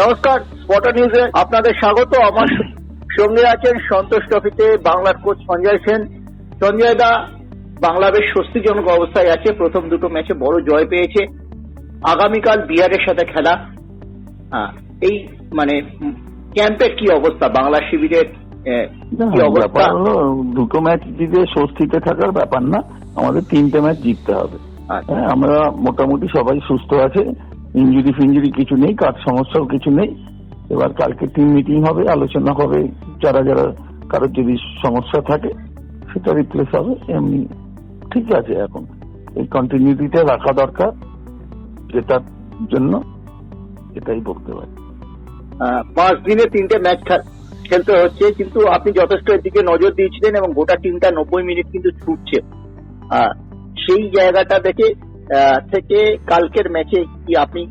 নমস্কার স্পটার নিউজে আপনাদের স্বাগত। আমার সঙ্গে আছেন সন্তোষ ট্রফিতে বাংলার কোচ সঞ্জয় সেন। সঞ্জয় দা বাংলাদেশ স্বস্তিজনক অবস্থায় আছে। প্রথম দুটো ম্যাচে বড় জয় পেয়েছে। আগামীকাল বিহারের সাথে খেলা। হ্যাঁ, এই মানে ক্যাম্পের কি অবস্থা? বাংলা শিবিরের ব্যাপার হলো দুটো ম্যাচ জিতে স্বস্তিতে থাকার ব্যাপার না। আমাদের তিনটে ম্যাচ জিততে হবে। আচ্ছা, হ্যাঁ, আমরা মোটামুটি সবাই সুস্থ আছে। ইঞ্জুরি ফিঞ্জুরি কিছু নেই, কাজ সমস্যাও কিছু নেই। এবার কালকে টিম মিটিং হবে, আলোচনা হবে, যারা যারা কারোর যদি সমস্যা থাকে, সেটা রিপ্লেস হবে, এমনি ঠিক আছে এখন। এই কন্টিনিউটিটা রাখা দরকার, যেটার জন্য এটাই বলতে পারি। পাঁচ দিনে তিনটে ম্যাচ খেলতে হচ্ছে, কিন্তু আপনি যথেষ্ট এদিকে নজর দিয়েছিলেন এবং গোটা টিমটা নব্বই মিনিট কিন্তু ছুটছে। সেই জায়গাটা দেখে থেকে কালকের ম্যাচে কি আপনি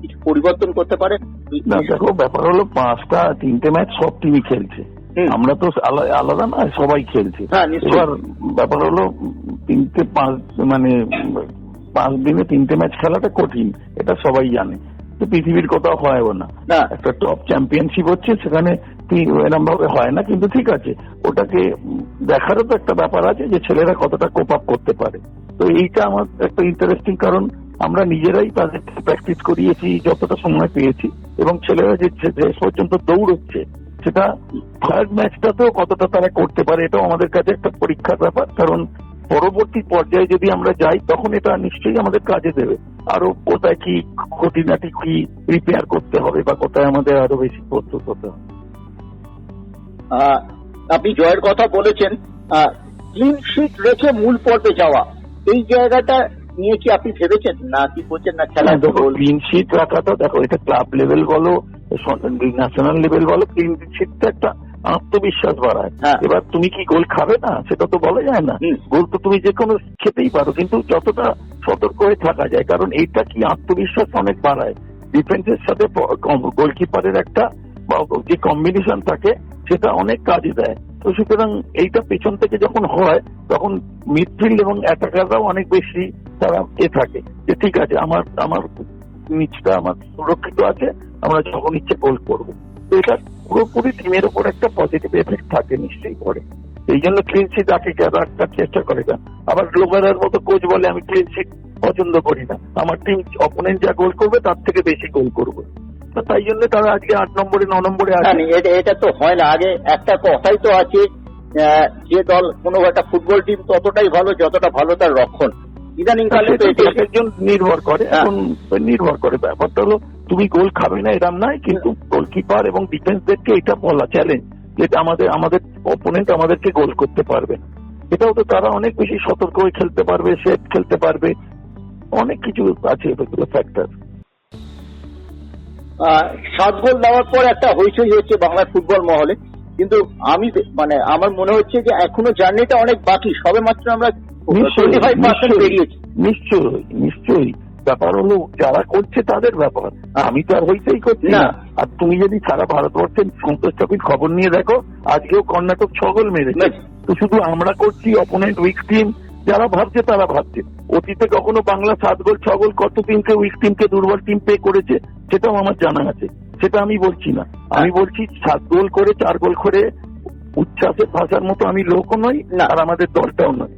কিছু পরিবর্তন করতে পারেন? না দেখো ব্যাপার হলো পাঁচটা তিনটে ম্যাচ সব টিমই খেলছে। আমরা তো আলাদা না সবাই খেলছে। হ্যাঁ, এবার ব্যাপার হলো তিনটে পাঁচ মানে পাঁচ দিনে তিনটে ম্যাচ খেলাটা কঠিন এটা সবাই জানে। তো পৃথিবীর কোথাও হয় না। না। একটা টপ চ্যাম্পিয়নশিপ হচ্ছে সেখানে এরম ভাবে হয় না কিন্তু ঠিক আছে। ওটাকে দেখারও তো একটা ব্যাপার আছে যে ছেলেরা কতটা কোপ আপ করতে পারে। তো এইটা আমার একটা ইন্টারেস্টিং কারণ, আমরা নিজেরাই তাদের প্র্যাকটিস করিয়েছি, যতটা সময় পেয়েছি, এবং ছেলেরা যে যে পর্যন্ত দৌড়চ্ছে, সেটা থার্ড ম্যাচটাতেও কতটা তারা করতে পারে, এটাও আমাদের কাছে একটা পরীক্ষার ব্যাপার। কারণ পরবর্তী পর্যায়ে যদি আমরা যাই, তখন এটা নিশ্চয়ই আমাদের কাজে দেবে। আরও কোথায় কি খুঁটিনাটি কি রিপেয়ার করতে হবে, বা কোথায় আমাদের আরও বেশি প্রস্তুত হতে হবে। আপনি জয়ের কথা বলেছেন। ক্লিন শিট রেখে মূল পর্বে যাওয়া। এই জায়গাটা নিয়ে কি আপনি ভেবেছেন? না কি বলছেন না খেলা দেখো ক্লিন শিট রাখাটা দেখো এটা ক্লাব লেভেল বলো ন্যাশনাল লেভেল বলো ক্লিন শিটটা একটা আত্মবিশ্বাস বাড়ায়। হ্যাঁ। এবার তুমি কি গোল খাবে না? সেটা তো বলা যায় না। গোল তো তুমি যে কোনো খেতেই পারো কিন্তু যতটা সতর্ক হয়ে থাকা যায় কারণ এইটা কি আত্মবিশ্বাস অনেক বাড়ায়। ডিফেন্সের সাথে গোলকিপারের একটা বা যে কম্বিনেশন থাকে সেটা অনেক কাজে দেয়। তো সুতরাং এইটা পেছন থেকে যখন হয়, তখন মিডফিল্ড এবং অ্যাটাকাররাও অনেক বেশি তারা এ থাকে যে, ঠিক আছে, আমার আমার নিচটা আমার সুরক্ষিত আছে, আমরা যখন ইচ্ছে গোল করব। তো এটা পুরোপুরি টিমের উপর একটা পজিটিভ এফেক্ট থাকে নিশ্চয়ই পড়ে এই জন্য ক্লিন শিট রাখে রাখার চেষ্টা করে না। আবার গ্লোবারের মতো কোচ বলে, আমি ক্লিন শিট পছন্দ করি না। আমার টিম অপোনেন্ট যা গোল করবে, তার থেকে বেশি গোল করবে। তাই জন্য তারা আজকে আট নম্বরে ন নম্বরে আছে। এটা তো হয় না। আগে একটা কথাই তো আছে যে দল কোনো একটা ফুটবল টিম ততটাই ভালো যতটা ভালো তার রক্ষণ। ইদানিং কালে তো সেটা একজন নির্ভর করে হ্যাঁ। এখন নির্ভর করে। ব্যাপারটা হলো তুমি গোল খাবে না এরম নয় কিন্তু গোলকিপার এবং ডিফেন্সদেরকে এটা বলা চ্যালেঞ্জ যেটা আমাদের আমাদের অপোনেন্ট আমাদেরকে গোল করতে পারবে। এটাও তো তারা অনেক বেশি সতর্ক হয়ে খেলতে পারবে সেফ খেলতে পারবে। অনেক কিছু আছে ফ্যাক্টর সাত গোল দেওয়ার পর একটা হইচই হয়েছে বাংলার ফুটবল মহলে। কিন্তু আমি মানে আমার মনে হচ্ছে যে এখনও জার্নিটা অনেক বাকি। সবে মাত্র আমরা টোয়েন্টি ফাইভ পার্সেন্ট বেরিয়েছি নিশ্চয়ই নিশ্চয়ই। ব্যাপার হলো যারা করছে তাদের ব্যাপার। আমি তো আর হইতেই করছি না। আর তুমি যদি সারা ভারতবর্ষের সন্তোষ ট্রফির খবর নিয়ে দেখো আজকেও কর্ণাটক ছগল মেরেছে। তো শুধু আমরা করছি অপোনেন্ট উইক টিম যারা ভাবছে তারা ভাবছে। অতীতে কখনো বাংলা সাত গোল ছ গোল কত টিমকে উইক টিমকে দুর্বল টিম পে করেছে সেটাও আমার জানা আছে। সেটা আমি বলছি না। আমি বলছি সাত গোল করে চার গোল করে উচ্ছ্বাসে ভাষার মতো আমি লোকও নই না। আর আমাদের দলটাও নয়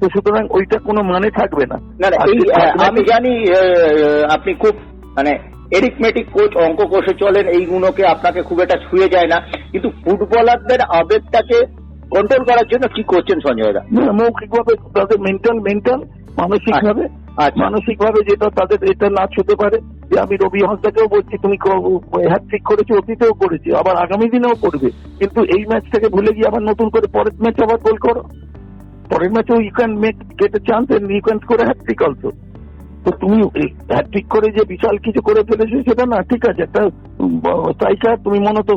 তো সুতরাং ওইটা কোনো মানে থাকবে না। আমি জানি আপনি খুব মানে এরিথমেটিক কোচ অঙ্ক কোষে চলেন এইগুলোকে আপনাকে খুব একটা ছুঁয়ে যায় না। কিন্তু ফুটবলারদের আবেগটাকে কন্ট্রোল করার জন্য কি করছেন সঞ্জয় দা না, মৌখিকভাবে তাদের মেন্টাল মেন্টাল মানসিক ভাবে আচ্ছা। মানসিক ভাবে যেটা তাদের এটা না হতে পারে যে আমি রবি হাসদাকেও বলছি তুমি হ্যাট্রিক করেছ অতীতেও করেছি আবার আগামী দিনেও করবে। কিন্তু এই ম্যাচ থেকে ভুলে গিয়ে আবার নতুন করে পরের ম্যাচ আবার গোল করো। পরের ম্যাচেও you can make get a chance and you can score hat-trick also তো তুমি হ্যাট্রিক করে যে বিশাল কিছু করে ফেলেছো সেটা না ঠিক আছে একটা স্ট্রাইকার তুমি মনে তো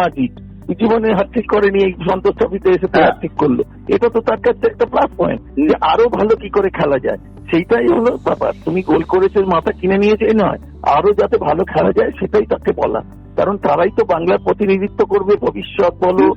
মাঝি জীবনে হ্যাট্রিক করেনি এই সন্তোষ ট্রফিতে এসে হ্যাঁ। হ্যাট্রিক করল। এটা তো তার কাছে একটা প্লাস পয়েন্ট যে আরও ভালো কি করে খেলা যায়। সেইটাই হলো ব্যাপার। তুমি গোল করেছ মাথা কিনে নিয়েছে নয়। আরও যাতে ভালো খেলা যায় সেটাই তাকে বলা। কারণ তারাই তো বাংলার প্রতিনিধিত্ব করবে ভবিষ্যৎ বলো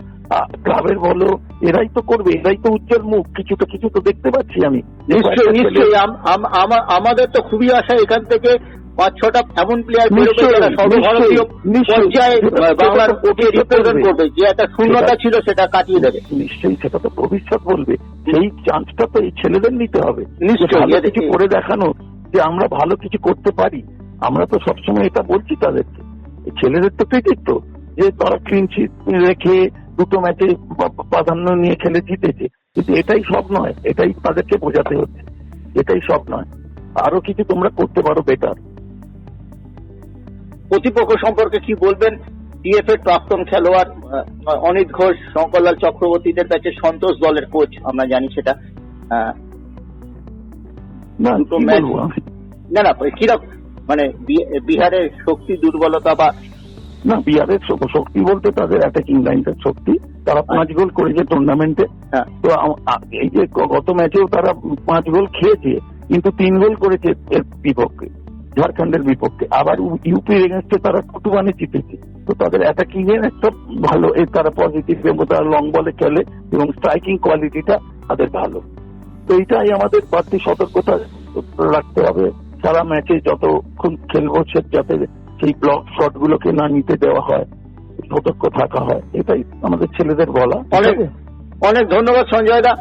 ক্লাবের বলো এরাই তো করবে এরাই তো উজ্জ্বল মুখ। কিছু তো কিছু তো দেখতে পাচ্ছি আমি। নিশ্চয়ই নিশ্চয়ই। আম- আম- আমা- আমাদের তো খুবই আশা এখান থেকে পাঁচ ছটা এমন প্লেয়ার বেরোবে যারা সর্বভারতীয়। পর্যায়ে বাংলার ভবিষ্যৎ রিপ্রেজেন্ট করবে যে একটা শূন্যতা ছিল সেটা কাটিয়ে দেবে। নিশ্চয়ই সেটা তো ভবিষ্যৎ বলবে। সেই চান্সটা তো এই ছেলেদের নিতে হবে। নিশ্চয়ই, যে কিছু করে দেখানো যে আমরা ভালো কিছু করতে পারি। আমরা তো সবসময় এটা বলছি তাদেরকে। এই ছেলেদের তো কৃতিত্ব যে তারা ক্লিনশিট রেখে দুটো ম্যাচে প্রাধান্য নিয়ে খেলে জিতেছে। কিন্তু এটাই সব নয়। এটাই তাদেরকে বোঝাতে হচ্ছে। এটাই সব নয়। আরও কিছু তোমরা করতে পারো বেটার প্রতিপক্ষ সম্পর্কে কি বলবেন? ডিএফ এর প্রাক্তন খেলোয়াড় অনিত ঘোষ শঙ্করলাল চক্রবর্তীদের কাছে সন্তোষ দলের কোচ আমরা জানি সেটা। না? না না কীরকম মানে বিহারের শক্তি দুর্বলতা বা না বিহারের শক্তি বলতে তাদের অ্যাটাকিং লাইনটার শক্তি। তারা পাঁচ গোল করেছে টুর্নামেন্টে হ্যাঁ। তো এই যে গত ম্যাচেও তারা পাঁচ গোল খেয়েছে কিন্তু তিন গোল করেছে এর বিপক্ষে। ঝাড়খণ্ডের বিপক্ষে। আবার ইউপি এগেনস্টে তারা ওয়ানে জিতেছে। তো তাদের অ্যাটাকিং এর একটা ভালো এর তারা পজিটিভ এবং তারা লং বলে খেলে এবং স্ট্রাইকিং কোয়ালিটিটা তাদের ভালো। তো এইটাই আমাদের বাড়তি সতর্কতা রাখতে হবে। সারা ম্যাচে যতক্ষণ খেলব সে যাতে সেই ব্লক শট গুলোকে না নিতে দেওয়া হয়, সতর্ক থাকা হয়। এটাই আমাদের ছেলেদের বলা। অনেক অনেক ধন্যবাদ সঞ্জয় দা।